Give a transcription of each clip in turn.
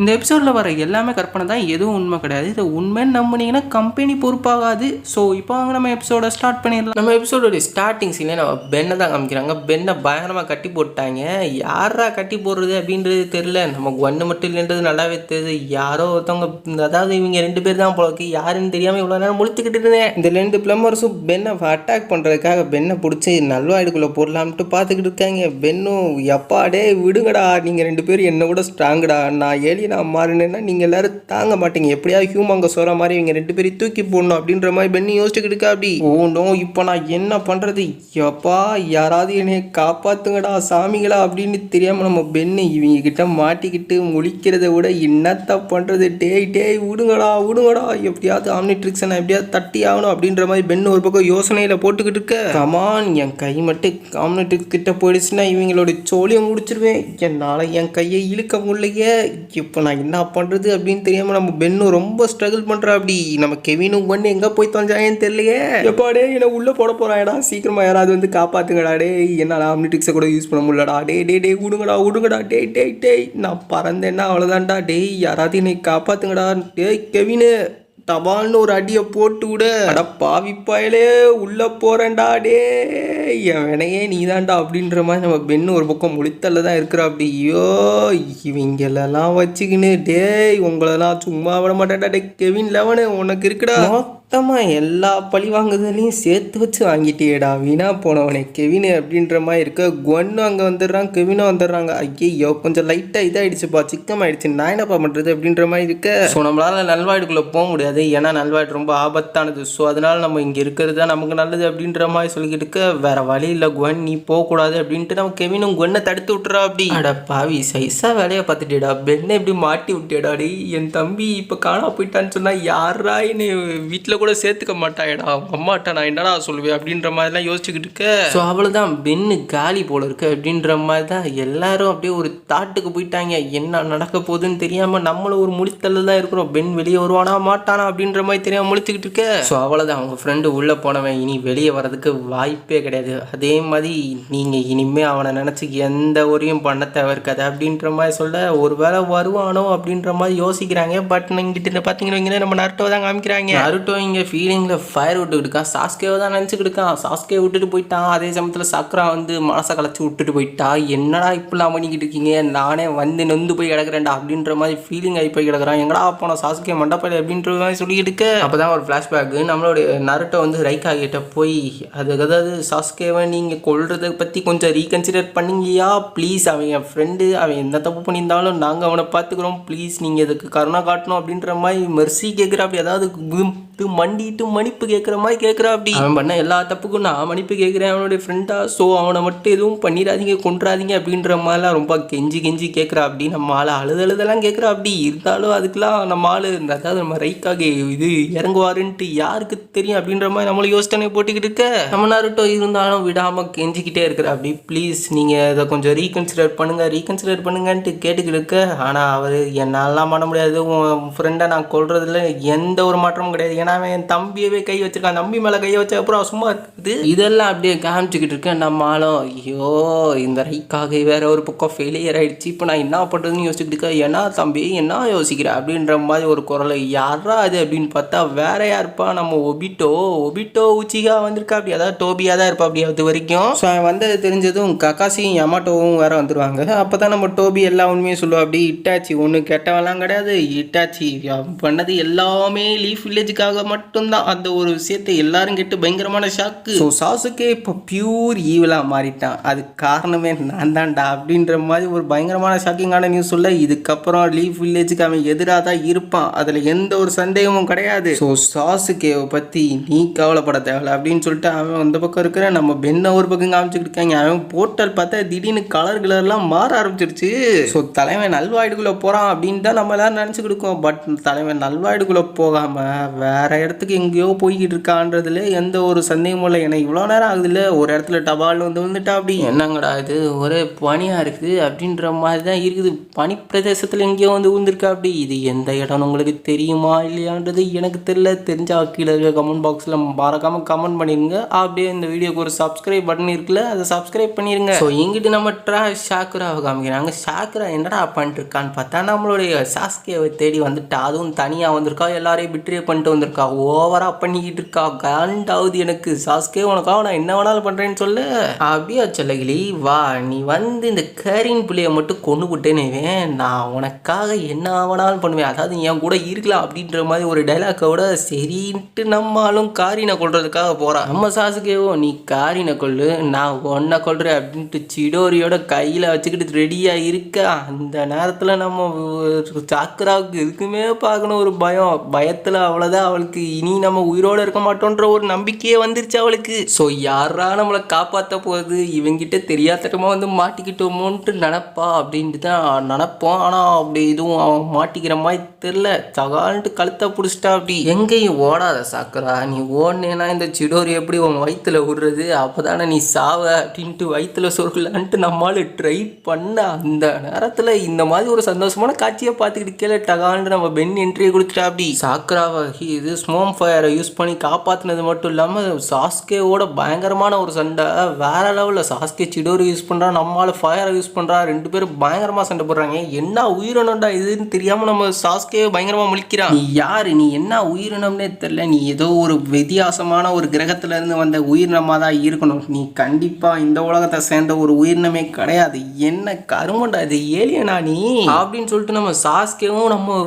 இந்த எபிசோடில் வர எல்லாமே கற்பனை தான். எதுவும் உண்மை கிடையாது. இது உண்மைன்னு நம்பினீங்கன்னா கம்பெனி பொறுப்பாகாது. ஸோ இப்போ அவங்க நம்ம எபிசோட ஸ்டார்ட் பண்ணிடலாம். நம்ம எபிசோடோட ஸ்டார்டிங் சீனே நம்ம பெண்ணை தான் காமிக்கிறாங்க. பெண்ணை பயங்கரமாக கட்டி போட்டாங்க. யாரா கட்டி போடுறது அப்படின்றது தெரில நமக்கு ஒன்று மட்டும் இல்லைன்றது நல்லாவே தெரியுது. யாரோ ஒருத்தவங்க அதாவது இவங்க ரெண்டு பேர் தான் போலக்கு யாருன்னு தெரியாமல் இவ்வளோ நேரம் முழித்துக்கிட்டு இருந்தேன். இந்த ரெண்டு பிளம்பர்ஸும் பெண்ணை அட்டாக் பண்ணுறதுக்காக பெண்ணை பிடிச்சி நல்வாயிடுக்குள்ளே போடலாம்ட்டு பார்த்துக்கிட்டு இருக்காங்க. பெண்ணும் எப்பாடே விடுங்கடா. நீங்கள் ரெண்டு பேரும் என்னை விட ஸ்ட்ராங்குடா நான் நான் மாறினேன்னா நீங்கள் எல்லாரும் தாங்க மாட்டீங்க. எப்படியாவது ஹியூமாங்க சொல்கிற மாதிரி இவங்க ரெண்டு பேரும் தூக்கி போடணும் அப்படின்ற மாதிரி பெண்ணி யோசிச்சுக்கிட்டு இருக்கா அப்படி? ஓண்டும் இப்போ நான் என்ன பண்ணுறது எப்பா யாராவது என்னை காப்பாற்றுங்கடா சாமிகளா அப்படின்னு தெரியாமல் நம்ம பெண்ணு இவங்க கிட்ட மாட்டிக்கிட்டு முழிக்கிறத விட என்னத்த பண்ணுறது டேய் டேய் விடுங்கடா விடுங்கடா. எப்படியாவது ஆம்னிட்ரிக்ஸை நான் எப்படியாவது தட்டி ஆகணும் அப்படின்ற மாதிரி பெண்ணு ஒரு பக்கம் யோசனையில் போட்டுக்கிட்டு இருக்க. கமான் என் கை மட்டும் ஆம்னிட்ரிக்ஸ் கிட்ட போயிடுச்சுன்னா இவங்களோட சோழியை முடிச்சிருவேன். என்னால் என் கையை இழுக்க முடியலையே. இப்போ நான் என்ன பண்ணுறது அப்படின்னு தெரியாமல் நம்ம பென்னும் ரொம்ப ஸ்ட்ரகிள் பண்ணுறா அப்படி. நம்ம கெவினும் பண்ணி எங்கே போய் தொலைஞ்சாங்கன்னு தெரியலையே. எப்பாடே என்னை உள்ளே போட போகிறாயடா சீக்கிரமாக யாராவது வந்து காப்பாத்துங்கடா டே என்னடா அம்னிடிக்ஸை கூட யூஸ் பண்ண முடியலடா. டே டே டே விடுங்கடா விடுங்கடா. டே டே டேய். நான் பறந்தேன்னா அவ்வளோதான்டா டேய். யாராவது என்னை காப்பாற்றுங்கடா டேய் கெவினு. தபால்னு ஒரு அடியை போட்டு விட. அட பாவி உள்ளே உள்ள போறேன்டா டே என் வினையே நீதான்டா அப்படின்ற மாதிரி நம்ம பெண்ணு ஒரு பக்கம் முழித்தல்ல தான் இருக்கிறா அப்படி ஐயோ இவங்களெல்லாம் வச்சுக்கின்னு டேய் உங்களெல்லாம் சும்மா விட மாட்டேன்டா டே கெவின் லெவனு உனக்கு இருக்குடா. மொத்தமாக எல்லா பழி வாங்குதலையும் சேர்த்து வச்சு வாங்கிட்டியேடா. வீணா போனவனே. கெவினு அப்படின்ற மாதிரி இருக்க. குவன்னும் அங்கே வந்துடுறான் கெவினும் வந்துடுறாங்க. ஐயோ கொஞ்சம் லைட்டாக இதாகிடுச்சுப்பா சிக்கம் ஆயிடுச்சு நான் என்னப்பா பண்ணுறது அப்படின்ற மாதிரி இருக்க. ஸோ நம்மளால் நல்வாய்டுக்குள்ளே போக முடியாது. ஏன்னா நல்வாய்டு ரொம்ப ஆபத்தானது. ஸோ அதனால நம்ம இங்கே இருக்கிறது தான் நமக்கு நல்லது அப்படின்ற மாதிரி சொல்லிக்கிட்டு இருக்க. வேற வழி இல்லை குவன் நீ போகக்கூடாது அப்படின்ட்டு நம்ம கெவினும் குவனை தடுத்து விட்டுறா அப்படி. அட பாவி சைஸா வேலையை பார்த்துட்டேடா பெண்ணை எப்படி மாட்டி விட்டேடா டேய் என் தம்பி இப்போ காணா போயிட்டான்னு சொன்னால் யாரா என்னை வீட்டில் கூட சேர்த்துக்க மாட்டாயடா. அவங்க அம்மாட்ட நான் என்னடா சொல்லுவேன் அப்படின்ற மாதிரிலாம் யோசிச்சுக்கிட்டு இருக்க. ஸோ அவ்வளோதான் பெண்ணு காலி போல இருக்கு அப்படின்ற மாதிரி தான் எல்லாரும் அப்படியே ஒரு தாட்டுக்கு போயிட்டாங்க. என்ன நடக்க போகுதுன்னு தெரியாமல் நம்மளும் ஒரு முடித்தல்ல தான் இருக்கிறோம். பெண் வெளியே வருவானா மாட்டானா அப்படின்ற மாதிரி தெரியாமல் முழிச்சுக்கிட்டு இருக்க. ஸோ அவ்வளோதான் அவங்க ஃப்ரெண்டு உள்ளே போனவன். இனி வெளியே வர்றதுக்கு வாய்ப்பே கிடையாது. அதே மாதிரி நீங்கள் இனிமே அவனை நினச்சி எந்த உரையும் பண்ண தேவை இருக்காது அப்படின்ற மாதிரி சொல்ல ஒருவேளை வருவானோ அப்படின்ற மாதிரி யோசிக்கிறாங்க. பட் இங்கிட்ட பார்த்தீங்கன்னா நம்ம நருட்டோ தான் காமிக்கிறாங்க. நருட்டோ இங்கே ஃபீலிங்கில் ஃபயர் விட்டுக்கிட்டு இருக்கா சாஸ்கேவை தான் நினச்சிக்கிட்டு இருக்கான் சாஸ்கே விட்டுட்டு போயிட்டான் அதே சமயத்தில் சக்ரா வந்து மனசை கலைச்சி விட்டுட்டு போயிட்டா. என்னடா இப்படிலாம் பண்ணிக்கிட்டு இருக்கீங்க? நானே வந்து நொந்து போய் கிடக்குறேன்டா அப்படின்ற மாதிரி ஃபீலிங் ஆகி போய் கிடக்குறான். எங்கடா போன சாஸ்கே மண்டப்பள்ளி அப்படின்ற மாதிரி சொல்லிக்கிட்டு இருக்க. அப்போ தான் ஒரு ஃப்ளாஷ்பேக் நம்மளுடைய நரட்டை வந்து ரைக்கா கிட்ட போய் அது அதாவது சாஸ்கேவை நீங்கள் கொள்றதை பற்றி கொஞ்சம் ரீகன்சிடர் பண்ணிங்கயா ப்ளீஸ் அவன் என் ஃப்ரெண்டு அவன் எந்த தப்பு பண்ணியிருந்தாலும் நாங்கள் அவனை பார்த்துக்குறோம். ப்ளீஸ் நீங்கள் இதுக்கு கருணா காட்டணும் அப்படின்ற மாதிரி மெர்சி கேட்குற அப்படி ஏதாவது விம்ட்டு மண்டிட்டு மன்னிப்பு கேட்குற மாதிரி கேட்குறா அப்படி. அவன் பண்ண எல்லா தப்புக்கும் நான் மன்னிப்பு கேட்குறேன் அவனுடைய ஃப்ரெண்டாக ஸோ அவனை மட்டும் எதுவும் பண்ணிடாதீங்க கொண்டுறாதீங்க அப்படின்ற மாதிரிலாம் ரொம்ப கெஞ்சி கெஞ்சி கேட்குறா அப்படி. நம்ம ஆள் அழுது அழுதெல்லாம் கேட்குறா அப்படி. இருந்தாலும் அதுக்கெலாம் நம்ம ஆள் இந்த அதாவது நம்ம ரைக்காக இது இறங்குவாருன்ட்டு யாருக்கு தெரியும் அப்படின்ற மாதிரி நம்மளும் யோசனை போட்டுக்கிட்டு இருக்க? நம்ம நாருட்டோ இருந்தாலும் விடாமல் கெஞ்சிக்கிட்டே இருக்கிற அப்படி. ப்ளீஸ் நீங்கள் இதை கொஞ்சம் ரீகன்சிடர் பண்ணுங்கள் ரீகன்சிடர் பண்ணுங்கன்ட்டு கேட்டுக்கிட்டு இருக்க. ஆனால் அவர் என்னாலாம் பண்ண முடியாது. உன் ஃப்ரெண்டை நான் கொள்றதுல எந்த ஒரு மாற்றமும் கிடையாது. ஏன்னா அவன் என் தம்பியவே கை வச்சிருக்கான். தம்பி மேலே கை வச்ச அப்புறம் சும்மா இருக்குது. இதெல்லாம் அப்படியே காமிச்சிக்கிட்டு இருக்கேன். நம்ம ஆளும் ஐயோ இந்த ரைக்காக வேற ஒரு பக்கம் ஃபெயிலியர் ஆயிடுச்சு. இப்போ நான் என்ன பண்ணுறதுன்னு யோசிச்சுட்டு இருக்கேன். ஏன்னா தம்பி என்ன யோசிக்கிற அப்படின்ற மாதிரி ஒரு குரலை யாரா அது அப்படின்னு பார்த்தா வேற யாருப்பா? நம்ம ஒபிட்டோ ஒபிட்டோ உச்சிகா வந்திருக்கா அப்படி அதாவது டோபியாக தான் இருப்பா அப்படி அது வரைக்கும். ஸோ அவன் வந்தது தெரிஞ்சதும் கக்காசியும் யமாட்டோவும் வேற வந்துருவாங்க. அப்போ தான் நம்ம டோபி எல்லா உண்மையும் சொல்லுவோம் அப்படி இட்டாச்சி ஒன்று கெட்டவெல்லாம் கிடையாது. இட்டாச்சி பண்ணது எல்லாமே லீஃப் வில்லேஜுக்காக மட்டும்தான். அந்த ஒரு விஷயத்தை எல்லாரும் கேட்டு பயங்கரமான ஷாக்கு ஸோ சாசுக்கே இப்போ பியூர் ஈவலாக மாறிட்டான். அது காரணமே நான் தான்டா அப்படின்ற மாதிரி ஒரு பயங்கரமான ஷாக்கிங்கான நியூஸ் சொல்ல இதுக்கப்புறம் லீஃப் வில்லேஜுக்கு அவன் எதிராக தான் இருப்பான். அதில் எந்த ஒரு சந்தேகமும் கிடையாது. ஸோ சாசுக்கேவை பற்றி நீ கவலைப்பட தேவையில்ல அப்படின்னு சொல்லிட்டு அவன் அந்த பக்கம் இருக்கிற நம்ம பெண்ணை ஒரு பக்கம் காமிச்சுக்கிட்டு இருக்காங்க. அவன் போர்ட்டல் பார்த்தா திடீர்னு கலர் கிளர்லாம் மாற ஆரம்பிச்சிருச்சு. ஸோ தலைவன் நல்வாயிடுக்குள்ளே போகிறான் அப்படின்னு தான் நம்ம எல்லாரும் நினச்சிக்கிட்டு இருக்கோம். பட் தலைவன் நல்வாயிடுக்குள்ளே போகாமல் வேற வேற இடத்துக்கு எங்கேயோ போய்கிட்டு இருக்கான்றதுல எந்த ஒரு சந்தேகமும் இல்லை. ஏன்னா இவ்வளோ நேரம் ஆகுதுல்ல. ஒரு இடத்துல டபால் வந்து வந்துட்டா அப்படி? என்னங்கடா இது? ஒரே பனியாக இருக்குது. அப்படின்ற மாதிரி தான் இருக்குது. பனி பிரதேசத்தில் எங்கேயோ வந்து விழுந்திருக்கா அப்படி? இது எந்த இடம்னு உங்களுக்கு தெரியுமா இல்லையான்றது எனக்கு தெரியல. தெரிஞ்சா கீழே இருக்க கமெண்ட் பாக்ஸில் மறக்காமல் கமெண்ட் பண்ணிடுங்க அப்படியே இந்த வீடியோக்கு ஒரு சப்ஸ்கிரைப் பட்டன் இருக்குல்ல அதை சப்ஸ்கிரைப் பண்ணிடுங்க ஸோ இங்கிட்டு நம்ம ட்ரா ஷாக்குராவை காமிக்கிறாங்க. ஷாக்குரா என்னடா பண்ணிட்டு இருக்கான்னு பார்த்தா நம்மளுடைய சாஸ்கியாவை தேடி வந்துட்டா. அதுவும் தனியாக வந்திருக்கா? எல்லாரையும் பிட்ரே பண்ணிட்டு வந்திருக்கா? ஓவராக பண்ணிக்கிட்டு இருக்கா? காண்டாவது எனக்கு. சாஸ்கே உனக்காக நான் என்ன வேணாலும் பண்ணுறேன்னு சொல்லு. அப்படியா சொல்லகிளி. வா நீ வந்து இந்த கரின் புள்ளைய மட்டும் கொண்டு விட்டேன்னு நான் உனக்காக என்ன வேணாலும் பண்ணுவேன். அதாவது என் கூட இருக்கலாம் அப்படின்ற மாதிரி ஒரு டைலாக்கோட சரின்ட்டு நம்மளும் காரினை கொள்றதுக்காக போகிறான் நம்ம சாஸ்கேவோ நீ காரினை கொள்ளு நான் உன்னை கொள்றேன் அப்படின்ட்டு சிடோரியோட கையில் வச்சுக்கிட்டு ரெடியாக இருக்க. அந்த நேரத்தில் நம்ம சாக்கராவுக்கு எதுக்குமே பார்க்கணும். ஒரு பயம். பயத்தில் அவ்வளோதான் அவளுக்கு. அவளுக்கு. இனி நம்ம உயிரோடு இருக்க மாட்டோன்ற ஒரு நம்பிக்கையே வந்துருச்சு அவளுக்கு. ஸோ யாரா நம்மளை காப்பாற்ற போகுது இவங்கிட்ட தெரியாதட்டமாக வந்து மாட்டிக்கிட்டோமோன்ட்டு நினப்பா அப்படின்ட்டு தான் நினப்போம். ஆனால் அப்படி எதுவும் அவன் மாட்டிக்கிற மாதிரி தெரில தகால்ட்டு கழுத்தை பிடிச்சிட்டா அப்படி. எங்கேயும் ஓடாத சாக்கரா. நீ ஓடனேனா இந்த சிடோரி எப்படி உன் வயிற்றுல விடுறது? அப்போ தானே நீ சாவ. அப்படின்ட்டு வயிற்றுல சொருகலான்ட்டு நம்மளால் ட்ரை பண்ண அந்த நேரத்தில் இந்த மாதிரி ஒரு சந்தோஷமான காட்சியை பார்த்துக்கிட்டு கீழே டகால்னு நம்ம பென் என்ட்ரியை கொடுத்துட்டா அப்படி. சாக்கராவை இது ஸ்மோம் ஃபயரை யூஸ் பண்ணி காப்பாற்றினது மட்டும் இல்லாமல் சாஸ்கேவோட பயங்கரமான ஒரு சண்டை. வேற லெவலில் சாஸ்கே சிடோரி யூஸ் பண்ணுறா நம்மளால் ஃபயரை யூஸ் பண்ணுறா ரெண்டு பேரும் பயங்கரமாக சண்டை போடுறாங்க. என்ன உயிரினம்டா இதுன்னு தெரியாமல் நம்ம சாஸ்கே பயங்கரமாக முழிக்கிறான். நீ யாரு? நீ என்ன உயிரினம்னே தெரியல. நீ ஏதோ ஒரு வித்தியாசமான ஒரு கிரகத்துல இருந்து வந்த உயிரினமாக தான் இருக்கணும். நீ கண்டிப்பாக இந்த உலகத்தை சேர்ந்த ஒரு உயிரினமே கிடையாது. என்ன கருமண்டா இது? ஏலியனா நீ? அப்படின்னு சொல்லிட்டு நம்ம சாஸ்கேவும் நம்ம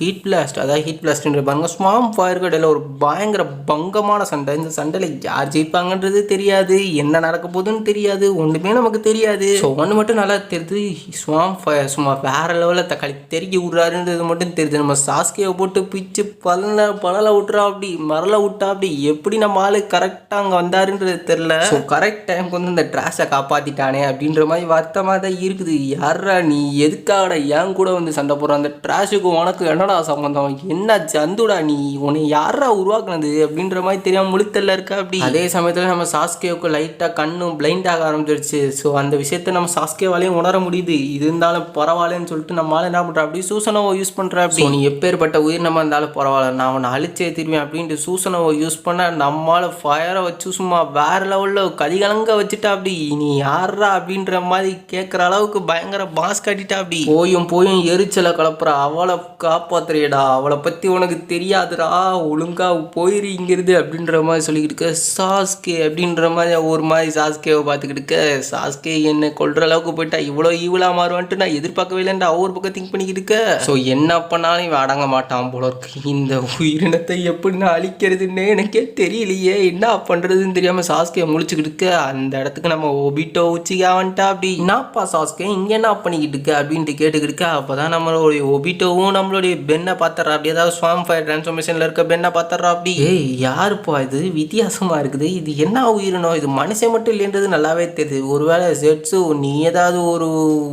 ஹீட் பிளாஸ்ட் அதாவது ஹீட் பிளாஸ்ட்ன்ற பாருங்க ஸ்வாம் ஃபயர் கடையில் ஒரு பயங்கர பங்கமான சண்டை. இந்த சண்டையில் யார் ஜெயிப்பாங்கன்றது தெரியாது. என்ன நடக்க போகுதுன்னு தெரியாது. ஒன்றுமே நமக்கு தெரியாது. ஸோ ஒன்று மட்டும் நல்லா தெரியுது ஸ்வாம் ஃபயர் சும்மா வேற லெவலில் தக்காளி தெருக்கி விட்றாருன்றது மட்டும் தெரியுது. நம்ம சாஸ்கேவை போட்டு பிச்சு பல்ல பலல விட்றா அப்படி மரல விட்டா அப்படி எப்படி நம்ம ஆளு கரெக்டாக அங்கே வந்தாருன்றது தெரில ஸோ கரெக்ட் டைமுக்கு வந்து இந்த ட்ராஷை காப்பாற்றிட்டானே அப்படின்ற மாதிரி வருத்தமாக தான் இருக்குது. யாரா நீ எதுக்காகடா ஏன் கூட வந்து சண்டை போடுற? அந்த ட்ராஷுக்கு உனக்கு என்னடா சம்மந்தம் என்ன ஜந்துடா நீ? உன்னை யாரா உருவாக்குனது அப்படின்ற மாதிரி தெரியாம முழுத்தல்ல இருக்கா அப்படி? அதே சமயத்தில் நம்ம சாஸ்கேவுக்கு லைட்டாக கண்ணும் பிளைண்ட் ஆக ஆரம்பிச்சிருச்சு. ஸோ அந்த விஷயத்த நம்ம சாஸ்கேவாலையும் உணர முடியுது. இது இருந்தாலும் பரவாயில்லன்னு சொல்லிட்டு நம்மளால என்ன பண்ணுற அப்படி சூசனோவை யூஸ் பண்ணுற அப்படி. நீ எப்பேற்பட்ட உயிரினமாக இருந்தாலும் பரவாயில்ல. நான் உன்னை அழிச்சே திரும்பேன் அப்படின்ட்டு சூசனோவை யூஸ் பண்ண நம்மளால ஃபயரை வச்சு சும்மா வேற லெவலில் கலிகலங்க வச்சுட்டா அப்படி. நீ யாரா அப்படின்ற மாதிரி கேட்குற அளவுக்கு பயங்கர பாஸ் கட்டிட்டா அப்படி. போயும் போயும் எரிச்சலை கலப்புறா அவளை காப்பாத்துறியடா. அவளை பற்றி உனக்கு தெரியாதுடா. ஒழுங்கா போயிரு இங்கிருந்து அப்படின்ற மாதிரி சொல்லிக்கிட்டு இருக்க. சாஸ்கே அப்படின்ற மாதிரி ஒரு மாதிரி சாஸ்கேவை பார்த்துக்கிட்டு இருக்க. சாஸ்கே என்னை கொல்ற அளவுக்கு போயிட்டா. இவ்வளோ ஈவலா மாறுவான்ட்டு நான் எதிர்பார்க்கவே இல்லைன்ற ஒவ்வொரு பக்கம் திங்க் பண்ணிக்கிட்டு இருக்க. ஸோ என்ன பண்ணாலும் இவன் அடங்க மாட்டான் போல இருக்கு. இந்த உயிரினத்தை எப்படி நான் அழிக்கிறதுன்னே எனக்கே தெரியலையே. என்ன பண்ணுறதுன்னு தெரியாமல் சாஸ்கே முழிச்சுக்கிட்டு இருக்க. அந்த இடத்துக்கு நம்ம ஒபிட்டோ உச்சிக்கா வந்துட்டா அப்படி. என்னப்பா சாஸ்கே இங்கே என்ன பண்ணிக்கிட்டு இருக்க அப்படின்ட்டு கேட்டுக்கிட்டு இருக்க. அப்போ தான் நம்மளுடைய ஒபிட்டோவும் நம்மளுடைய பெண்ணை பார்த்துறா அப்படி ஏதாவது ஸ்வாம் ஃபயர் டிரான்ஸ்ஃபர்மேஷனில் இருக்க பெண்ணை பார்த்துறா அப்படி. ஏய் யாருப்பா இது? வித்தியாசமாக இருக்குது. இது என்ன உயிரினம்? இது மனுஷன் மட்டும் இல்லைன்றது நல்லாவே தெரியுது. ஒருவேளை ஜெட்ஸு நீ ஏதாவது ஒரு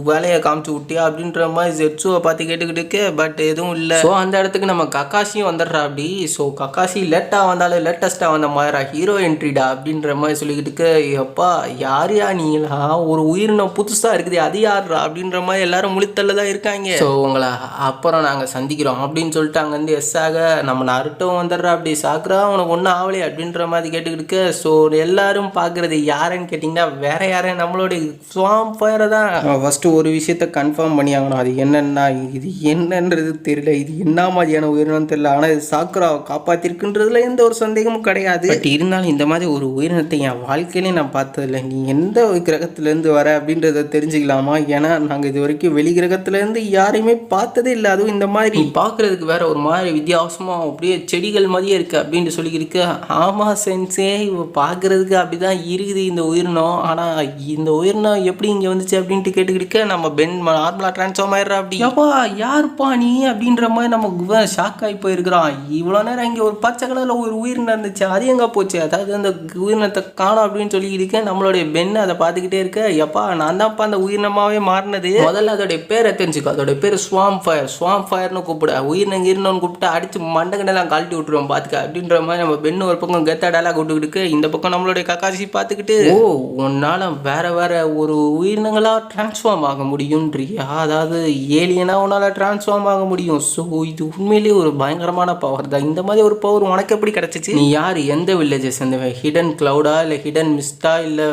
வேலையை காமிச்சு விட்டியா அப்படின்ற மாதிரி ஜெட்ஸுவை பார்த்து கேட்டுக்கிட்டு இருக்க. பட் எதுவும் இல்லை. ஸோ அந்த இடத்துக்கு நம்ம கக்காசியும் வந்துடுறா அப்படி. ஸோ கக்காசி லேட்டாக வந்தாலும் லேட்டஸ்ட்டாக வந்த மாதிரிடா ஹீரோ என்ட்ரிடா அப்படின்ற மாதிரி சொல்லிக்கிட்டு எப்பா யார் யா நீங்களா ஒரு உயிரினம் புதுசாக இருக்குது. அது யாருடா அப்படின்ற மாதிரி எல்லாரும் முழித்தல்ல தான் இருக்காங்க. ஸோ உங்களை அப்புறம் நாங்கள் சந்திக்கிறோம் அப்படின்னு சொல்லிட்டு அங்கேருந்து எஸ் ஆக நம்ம நருட்டும் வந்துடுறா அப்படி. சாக்குறா உனக்கு ஒன்றும் ஆகலையே அப்படின்ற மாதிரி கேட்டுக்கிட்டு ஸோ எல்லாரும் பார்க்குறது யாருன்னு கேட்டிங்கன்னா வேற யாரும் நம்மளுடைய ஸ்வாம் ஃபயரை தான். ஃபஸ்ட்டு ஒரு விஷயத்த கன்ஃபார்ம் பண்ணி ஆகணும் அது என்னன்னா இது என்னன்றது தெரியல. இது என்ன மாதிரியான உயிரினம் தெரியல. ஆனால் இது சாக்குராவை காப்பாற்றிருக்குன்றதுல எந்த ஒரு சந்தேகமும் கிடையாது. பட் இருந்தாலும் இந்த மாதிரி ஒரு உயிரினத்தை என் வாழ்க்கையிலே நான் பார்த்ததில்ல. நீ எந்த கிரகத்துலேருந்து வர அப்படின்றத தெரிஞ்சுக்கலாமா? ஏன்னா நாங்கள் இது வரைக்கும் வெளி கிரகத்துலேருந்து யாரையுமே பார்த்ததே இல்லை. அதுவும் இந்த மாதிரி நீ பார்க்குறதுக்கு வேற ஒரு மாதிரி வித்தியாசமாக அப்படியே செடிகள் மாதிரியே இருக்கு அப்படின்ட்டு சொல்லிக்கிருக்க ஆமாம் சென்சே இவ பார்க்குறதுக்கு அப்படி தான் இருக்குது இந்த உயிரினம். ஆனால் இந்த உயிரினம் எப்படி இங்கே வந்துச்சு அப்படின்ட்டு கேட்டுக்கிட்டு நம்ம பென் நார்மலாக ட்ரான்ஸ்ஃபார்ம் ஆயிடுறா அப்படி. அப்பா யாருப்பா நீ? அப்படின்ற மாதிரி நம்ம ஷாக் ஆகி போயிருக்கிறான் இவ்வளோ நேரம் இங்கே ஒரு பச்சை கலரில் ஒரு உயிரினம் இருந்துச்சு அது எங்கே போச்சு? அதாவது அந்த உயிரினத்தை காணோம் அப்படின்னு சொல்லி இருக்கேன் நம்மளுடைய பெண்ணு அதை பார்த்துக்கிட்டே இருக்க எப்பா நான் தான்ப்பா அந்த உயிரினமாகவே மாறினது. முதல்ல அதோடைய பேரை தெரிஞ்சுக்கோ. அதோடைய பேர் ஸ்வாம் ஃபயர் ஸ்வாம் ஃபயர்னு கூப்பிட. உயிரினம் கீரினம்னு கூப்பிட்டு அடிச்சு மண்டகண்டெல்லாம் கழட்டி விட்டுருவோம் பார்த்துக்க அப்படின்ற மாதிரி நம்ம பெண்ணு ஒரு பக்கம் கெத்தா டேலாக் விட்டுக்கிட்டு இந்த பக்கம் நம்மளுடைய கக்காசி பார்த்துக்கிட்டு ஓ உன்னால் வேற வேற ஒரு உயிரினங்களாக ட்ரான்ஸ்ஃபார்ம் ஆக முடியும்ன்றியா? அதாவது ஏலியனா உன்னால் ட்ரான்ஸ்ஃபார்ம் ஆக முடியும். ஸோ இது உண்மையிலேயே ஒரு பயங்கரமான பவர் தான். இந்த மாதிரி ஒரு பவர் உனக்கு எப்படி கிடச்சிச்சு? நீ யார்? எந்த வில்லேஜஸ் இந்த ஹிடன் க்ளவுடா இல்லை ஹிடன் மிஸ்டா இல்லை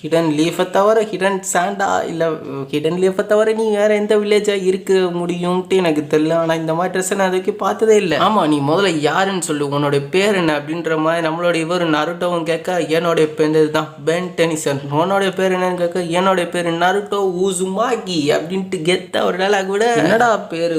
ஹிடன் லீஃபை தவிர ஹிடன் சாண்டா இல்லை ஹிடன் லீஃபை தவிர நீ வேற எந்த வில்லேஜாக இருக்க முடியும்ட்டு எனக்கு தெரியல. ஆனால் இந்த மாதிரி ட்ரெஸ்ஸை நான் அதுக்கு பார்த்ததே இல்லை. ஆமாம் நீ முதல்ல யாருன்னு சொல்லு. உன்னோட பேர் என்ன அப்படின்ற மாதிரி நம்மளோட இவர் நருட்டோவும் கேட்க என்னுடைய பேர் தான். பென் டெனிசன் உன்னோட பேர் என்னன்னு கேட்க என்னோட பேர் நருட்டோ உசுமாக்கி அப்படின்ட்டு கெத்தா ஒரு டேலாக் விட. என்னடா பேர்?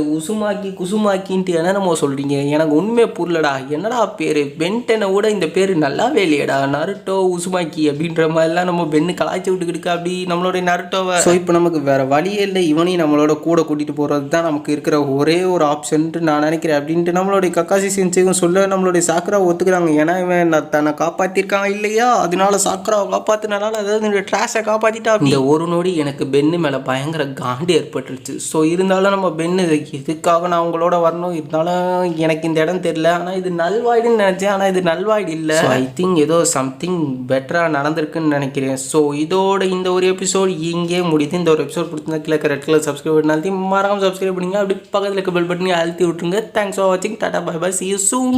உசுமாக்கி குசுமாக்கின்ட்டு என்னென்னமோ சொல்றீங்க? எனக்கு உண்மையே புரியலடா. என்னடா பேர்? பென்டனை விட இந்த பேர் நல்லாவே இல்லையடா. நருட்டோ உசுமாக்கி அப்படின்ற மாதிரிலாம் நம்ம பெண்ணு கலாய்ச்சி விட்டுக்கிட்டு அப்படி நம்மளுடைய நருட்டோவை. ஸோ இப்போ நமக்கு வேற வழியே இல்லை. இவனையும் நம்மளோட கூட கூட்டிட்டு போறது தான் நமக்கு இருக்கிற ஒரே ஒரு ஆப்ஷன்ட்டு நான் நினைக்கிறேன். அப்படின்ட்டு நம்மளுடைய கக்காசி செஞ்சையும் சொல்ல நம்மளுடைய சாக்கரா ஒத்துக்கிறாங்க. ஏன்னா இவன் தன்னை காப்பாத்திருக்கான் இல்லையா? அதனால சாக்கராவை காப்பாத்தினால அதாவது இந்த ட்ராஷை காப்பாத்திட்டா இந்த ஒரு நொடி எனக்கு பென்னு மேலே பயங்கர காண்டு ஏற்பட்டுருச்சு. ஸோ இருந்தாலும் நம்ம பென்னு இதுக்காக நான் உங்களோட வரணும். இருந்தாலும் எனக்கு இந்த இடம் தெரியல. ஆனால் இது நல்வாய்டுன்னு நினச்சேன். ஆனால் இது நல்வாய்டு இல்லை. ஐ திங்க் ஏதோ சம்திங் பெட்டராக நடந்திருக்குன்னு நினைக்கிறேன். ஸோ இதோட இந்த ஒரு எபிசோட் இங்கே முடியுது. இந்த ஒரு எபிசோட் பிடிச்சிருந்தா கீழே ரெட் கலர் சப்ஸ்கிரைப் பண்ணாலும் மறக்காம சப்ஸ்கிரைப் பண்ணிங்க. அப்படி பக்கத்தில் இருக்க பெல் பட்டனையும் அழுத்தி விட்டுருங்க. தேங்க்ஸ் ஃபார் வாட்சிங் tata bye bye see you soon